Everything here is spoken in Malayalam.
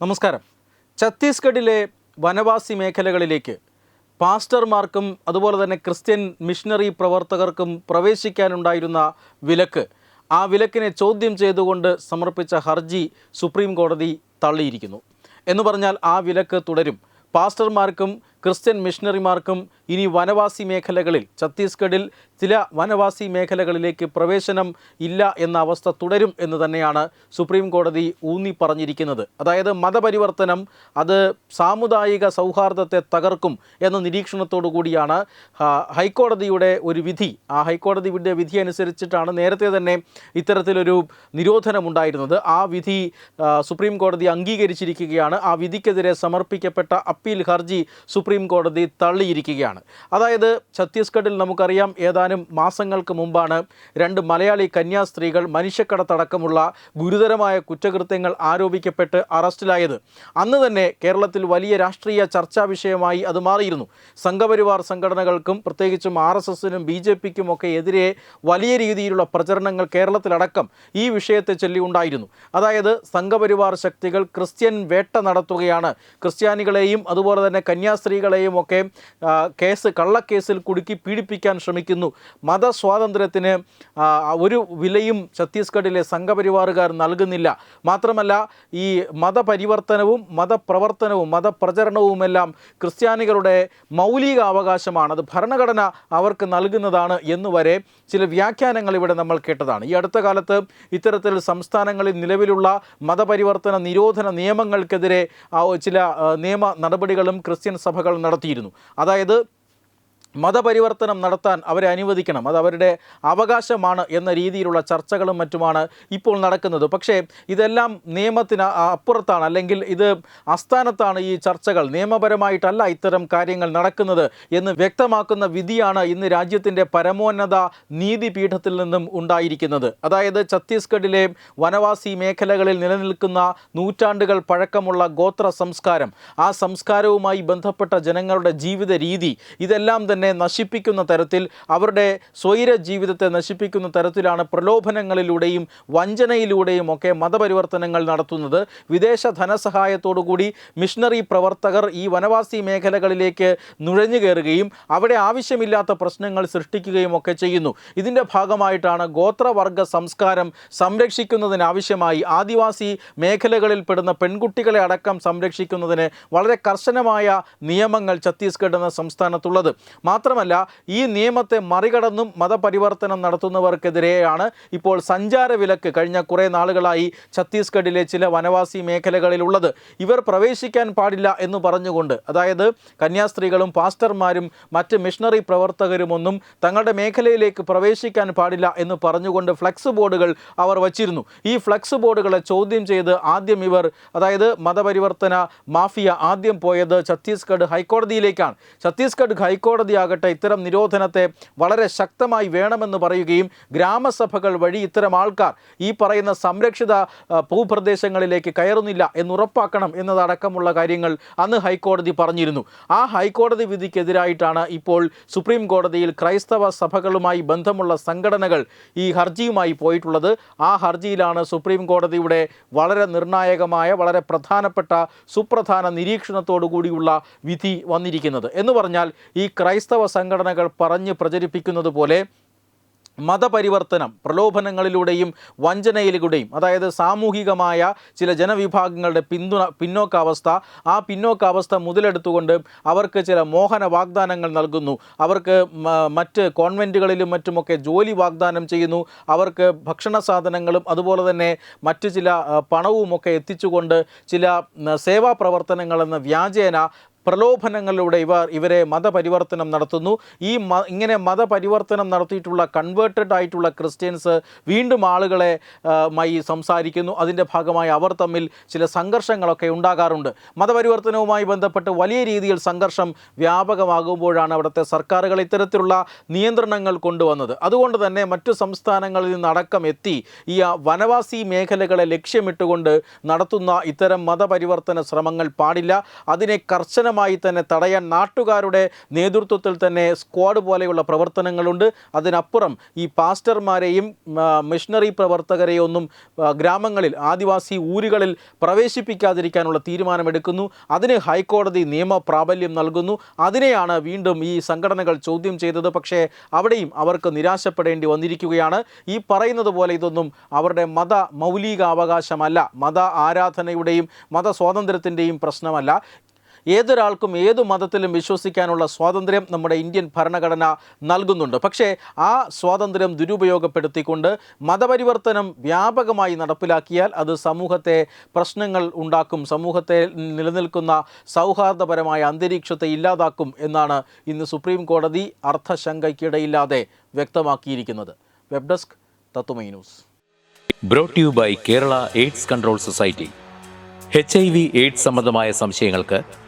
നമസ്കാരം. ഛത്തീസ്ഗഡിലെ വനവാസി മേഖലകളിലേക്ക് പാസ്റ്റർമാർക്കും അതുപോലെ തന്നെ ക്രിസ്ത്യൻ മിഷണറി പ്രവർത്തകർക്കും പ്രവേശിക്കാനുണ്ടായിരുന്ന വിലക്ക്. ആ വിലക്കിനെ ചോദ്യം ചെയ്തുകൊണ്ട് സമർപ്പിച്ച ഹർജി സുപ്രീം കോടതി തള്ളിയിരിക്കുന്നു. എന്ന് പറഞ്ഞാൽ ആ വിലക്ക് തുടരും. പാസ്റ്റർമാർക്കും ക്രിസ്ത്യൻ മിഷണറിമാർക്കും ഇനി വനവാസി മേഖലകളിൽ ഛത്തീസ്ഗഡിൽ ചില വനവാസി മേഖലകളിലേക്ക് പ്രവേശനം ഇല്ല എന്ന അവസ്ഥ തുടരും എന്ന് തന്നെയാണ് സുപ്രീം കോടതി ഊന്നി പറഞ്ഞിരിക്കുന്നത്. അതായത് മതപരിവർത്തനം അത് സാമുദായിക സൗഹാർദ്ദത്തെ തകർക്കും എന്ന നിരീക്ഷണത്തോടു കൂടിയാണ് ഹൈക്കോടതിയുടെ ഒരു വിധി. ആ ഹൈക്കോടതിയുടെ വിധി അനുസരിച്ചിട്ടാണ് നേരത്തെ തന്നെ ഇത്തരത്തിലൊരു നിരോധനമുണ്ടായിരുന്നത്. ആ വിധി സുപ്രീം കോടതി അംഗീകരിച്ചിരിക്കുകയാണ്. ആ വിധിക്കെതിരെ സമർപ്പിക്കപ്പെട്ട അപ്പീൽ ഹർജി സുപ്രീം കോടതി തള്ളിയിരിക്കുകയാണ്. അതായത് ഛത്തീസ്ഗഡിൽ നമുക്കറിയാം ഏതാനും മാസങ്ങൾക്ക് മുമ്പാണ് രണ്ട് മലയാളി കന്യാസ്ത്രീകൾ മനുഷ്യക്കടത്തടക്കമുള്ള ഗുരുതരമായ കുറ്റകൃത്യങ്ങൾ ആരോപിക്കപ്പെട്ട് അറസ്റ്റിലായത്. അന്ന് തന്നെ കേരളത്തിൽ വലിയ രാഷ്ട്രീയ ചർച്ചാ വിഷയമായി അത് മാറിയിരുന്നു. സംഘപരിവാർ സംഘടനകൾക്കും പ്രത്യേകിച്ചും ആർ എസ് എസിനും ബി ജെ പിക്കും ഒക്കെ എതിരെ വലിയ രീതിയിലുള്ള പ്രചരണങ്ങൾ കേരളത്തിലടക്കം ഈ വിഷയത്തെ ചൊല്ലി ഉണ്ടായിരുന്നു. അതായത് സംഘപരിവാർ ശക്തികൾ ക്രിസ്ത്യൻ വേട്ട നടത്തുകയാണ്. ക്രിസ്ത്യാനികളെയും അതുപോലെ തന്നെ കന്യാസ്ത്രീകളെയും ഒക്കെ കേസ് കള്ളക്കേസിൽ കുടുക്കി പീഡിപ്പിക്കാൻ ശ്രമിക്കുന്നു. മതസ്വാതന്ത്ര്യത്തിന് ഒരു വിലയും ഛത്തീസ്ഗഡിലെ സംഘപരിവാറുകാർ നൽകുന്നില്ല. മാത്രമല്ല ഈ മതപരിവർത്തനവും മതപ്രവർത്തനവും മതപ്രചരണവുമെല്ലാം ക്രിസ്ത്യാനികളുടെ മൗലിക അവകാശമാണ് അത് ഭരണഘടന അവർക്ക് നൽകുന്നതാണ് എന്നുവരെ ചില വ്യാഖ്യാനങ്ങൾ ഇവിടെ നമ്മൾ കേട്ടതാണ്. ഈ അടുത്ത കാലത്ത് ഇത്തരത്തിൽ സംസ്ഥാനങ്ങളിൽ നിലവിലുള്ള മതപരിവർത്തന നിരോധന നിയമങ്ങൾക്കെതിരെ ചില നിയമ നടപടികളും ക്രിസ്ത്യൻ സഭകൾ നടത്തിയിരുന്നു. അതായത് മതപരിവർത്തനം നടത്താൻ അവരെ അനുവദിക്കണം. അത് അവരുടെ അവകാശമാണ് എന്ന രീതിയിലുള്ള ചർച്ചകളും മറ്റുമാണ് ഇപ്പോൾ നടക്കുന്നത്. പക്ഷേ ഇതെല്ലാം നിയമത്തിന് അപ്പുറത്താണ്. അല്ലെങ്കിൽ ഇത് അസ്ഥാനത്താണ് ഈ ചർച്ചകൾ. നിയമപരമായിട്ടല്ല ഇത്തരം കാര്യങ്ങൾ നടക്കുന്നത് എന്ന് വ്യക്തമാക്കുന്ന വിധിയാണ് ഇന്ന് രാജ്യത്തിന്റെ പരമോന്നത നീതിപീഠത്തിൽ നിന്നും ഉണ്ടായിരിക്കുന്നത്. അതായത് ഛത്തീസ്ഗഡിലെ വനവാസി മേഖലകളിൽ നിലനിൽക്കുന്ന നൂറ്റാണ്ടുകൾ പഴക്കമുള്ള ഗോത്ര സംസ്കാരം ആ സംസ്കാരവുമായി ബന്ധപ്പെട്ട ജനങ്ങളുടെ ജീവിത രീതി ഇതെല്ലാം തന്നെ നശിപ്പിക്കുന്ന തരത്തിൽ അവരുടെ സ്വൈര ജീവിതത്തെ നശിപ്പിക്കുന്ന തരത്തിലാണ് പ്രലോഭനങ്ങളിലൂടെയും വഞ്ചനയിലൂടെയും ഒക്കെ മതപരിവർത്തനങ്ങൾ നടത്തുന്നത്. വിദേശ ധനസഹായത്തോടുകൂടി മിഷണറി പ്രവർത്തകർ ഈ വനവാസി മേഖലകളിലേക്ക് നുഴഞ്ഞു കയറുകയും അവിടെ ആവശ്യമില്ലാത്ത പ്രശ്നങ്ങൾ സൃഷ്ടിക്കുകയും ഒക്കെ ചെയ്യുന്നു. ഇതിന്റെ ഭാഗമായിട്ടാണ് ഗോത്രവർഗ സംസ്കാരം സംരക്ഷിക്കുന്നതിനാവശ്യമായി ആദിവാസി മേഖലകളിൽ പെടുന്ന പെൺകുട്ടികളെ അടക്കം സംരക്ഷിക്കുന്നതിന് വളരെ കർശനമായ നിയമങ്ങൾ ഛത്തീസ്ഗഡ് എന്ന സംസ്ഥാനത്തുള്ളത്. മാത്രമല്ല ഈ നിയമത്തെ മറികടന്നും മതപരിവർത്തനം നടത്തുന്നവർക്കെതിരെയാണ് ഇപ്പോൾ സഞ്ചാര വിലക്ക് കഴിഞ്ഞ കുറേ നാളുകളായി ഛത്തീസ്ഗഡിലെ ചില വനവാസി മേഖലകളിലുള്ളത്. ഇവർ പ്രവേശിക്കാൻ പാടില്ല എന്ന് പറഞ്ഞുകൊണ്ട് അതായത് കന്യാസ്ത്രീകളും പാസ്റ്റർമാരും മറ്റ് മിഷണറി പ്രവർത്തകരുമൊന്നും തങ്ങളുടെ മേഖലയിലേക്ക് പ്രവേശിക്കാൻ പാടില്ല എന്ന് പറഞ്ഞുകൊണ്ട് ഫ്ലക്സ് ബോർഡുകൾ അവർ വച്ചിരുന്നു. ഈ ഫ്ലക്സ് ബോർഡുകളെ ചോദ്യം ചെയ്ത് ആദ്യം ഇവർ അതായത് മതപരിവർത്തന മാഫിയ ആദ്യം പോയത് ഛത്തീസ്ഗഡ് ഹൈക്കോടതിയിലേക്കാണ്. ഛത്തീസ്ഗഡ് ഹൈക്കോടതിയാകട്ടെ ഇത്തരം നിരോധനത്തെ വളരെ ശക്തമായി വേണമെന്ന് പറയുകയും ഗ്രാമസഭകൾ വഴി ഇത്തരം ആൾക്കാർ ഈ പറയുന്ന സംരക്ഷിത ഭൂപ്രദേശങ്ങളിലേക്ക് കയറുന്നില്ല എന്നുറപ്പാക്കണം എന്നതടക്കമുള്ള കാര്യങ്ങൾ അന്ന് ഹൈക്കോടതി പറഞ്ഞിരുന്നു. ആ ഹൈക്കോടതി വിധിക്കെതിരായിട്ടാണ് ഇപ്പോൾ സുപ്രീം കോടതിയിൽ ക്രൈസ്തവ സഭകളുമായി ബന്ധമുള്ള സംഘടനകൾ ഈ ഹർജിയുമായി പോയിട്ടുള്ളത്. ആ ഹർജിയിലാണ് സുപ്രീം കോടതിയുടെ വളരെ നിർണായകമായ വളരെ പ്രധാനപ്പെട്ട സുപ്രധാന നിരീക്ഷണത്തോടു കൂടിയുള്ള വിധി വന്നിരിക്കുന്നത്. എന്ന് പറഞ്ഞാൽ ഈ ക്രൈസ്തവ സംഘടനകൾ പറഞ്ഞ് പ്രചരിപ്പിക്കുന്നത് പോലെ മതപരിവർത്തനം പ്രലോഭനങ്ങളിലൂടെയും വഞ്ചനയിലൂടെയും അതായത് സാമൂഹികമായ ചില ജനവിഭാഗങ്ങളുടെ പിന്തുണ പിന്നോക്കാവസ്ഥ ആ പിന്നോക്കാവസ്ഥ മുതലെടുത്തുകൊണ്ട് അവർക്ക് ചില മോഹന വാഗ്ദാനങ്ങൾ നൽകുന്നു. അവർക്ക് മറ്റ് കോൺവെന്റുകളിലും മറ്റുമൊക്കെ ജോലി വാഗ്ദാനം ചെയ്യുന്നു. അവർക്ക് ഭക്ഷണ സാധനങ്ങളും അതുപോലെ തന്നെ മറ്റ് ചില പണവുമൊക്കെ എത്തിച്ചുകൊണ്ട് ചില സേവാ പ്രവർത്തനങ്ങളെന്ന വ്യാജേന പ്രലോഭനങ്ങളിലൂടെ ഇവർ ഇവരെ മതപരിവർത്തനം നടത്തുന്നു. ഈ മ ഇങ്ങനെ മതപരിവർത്തനം നടത്തിയിട്ടുള്ള കൺവേർട്ടഡ് ആയിട്ടുള്ള ക്രിസ്ത്യൻസ് വീണ്ടും ആളുകളെ മായി സംസാരിക്കുന്നു. അതിന്റെ ഭാഗമായി അവർ തമ്മിൽ ചില സംഘർഷങ്ങളൊക്കെ ഉണ്ടാകാറുണ്ട്. മതപരിവർത്തനവുമായി ബന്ധപ്പെട്ട് വലിയ രീതിയിൽ സംഘർഷം വ്യാപകമാകുമ്പോഴാണ് അവിടുത്തെ സർക്കാരുകൾ ഇത്തരത്തിലുള്ള നിയന്ത്രണങ്ങൾ കൊണ്ടുവന്നത്. അതുകൊണ്ട് തന്നെ മറ്റു സംസ്ഥാനങ്ങളിൽ നിന്നടക്കം എത്തി ഈ വനവാസി മേഖലകളെ ലക്ഷ്യമിട്ടുകൊണ്ട് നടത്തുന്ന ഇത്തരം മതപരിവർത്തന ശ്രമങ്ങൾ പാടില്ല. അതിനെ കർശന കർശനമായി തന്നെ തടയാൻ നാട്ടുകാരുടെ നേതൃത്വത്തിൽ തന്നെ സ്ക്വാഡ് പോലെയുള്ള പ്രവർത്തനങ്ങളുണ്ട്. അതിനപ്പുറം ഈ പാസ്റ്റർമാരെയും മിഷണറി പ്രവർത്തകരെയും ഒന്നും ഗ്രാമങ്ങളിൽ ആദിവാസി ഊരുകളിൽ പ്രവേശിപ്പിക്കാതിരിക്കാനുള്ള തീരുമാനമെടുക്കുന്നു. അതിന് ഹൈക്കോടതി നിയമ പ്രാബല്യം നൽകുന്നു. അതിനെയാണ് വീണ്ടും ഈ സംഘടനകൾ ചോദ്യം ചെയ്തത്. പക്ഷേ അവിടെയും അവർക്ക് നിരാശപ്പെടേണ്ടി വന്നിരിക്കുകയാണ്. ഈ പറയുന്നത് പോലെ ഇതൊന്നും അവരുടെ മത മൗലികാവകാശമല്ല. മത ആരാധനയുടെയും മത സ്വാതന്ത്ര്യത്തിന്റെയും പ്രശ്നമല്ല. ഏതൊരാൾക്കും ഏതു മതത്തിലും വിശ്വസിക്കാനുള്ള സ്വാതന്ത്ര്യം നമ്മുടെ ഇന്ത്യൻ ഭരണഘടന നൽകുന്നുണ്ട്. പക്ഷേ ആ സ്വാതന്ത്ര്യം ദുരുപയോഗപ്പെടുത്തിക്കൊണ്ട് മതപരിവർത്തനം വ്യാപകമായി നടപ്പിലാക്കിയാൽ അത് സമൂഹത്തെ പ്രശ്നങ്ങൾ ഉണ്ടാക്കും സമൂഹത്തെ നിലനിൽക്കുന്ന സൗഹാർദ്ദപരമായ അന്തരീക്ഷത്തെ ഇല്ലാതാക്കും എന്നാണ് ഇന്ന് സുപ്രീം കോടതി അർത്ഥശങ്കയ്ക്കിടയില്ലാതെ വ്യക്തമാക്കിയിരിക്കുന്നത്. വെബ് ഡെസ്ക് തത്തുമൈ news. Brought you by Kerala AIDS control society H I V AIDS സംബന്ധമായ സംശയങ്ങൾക്ക്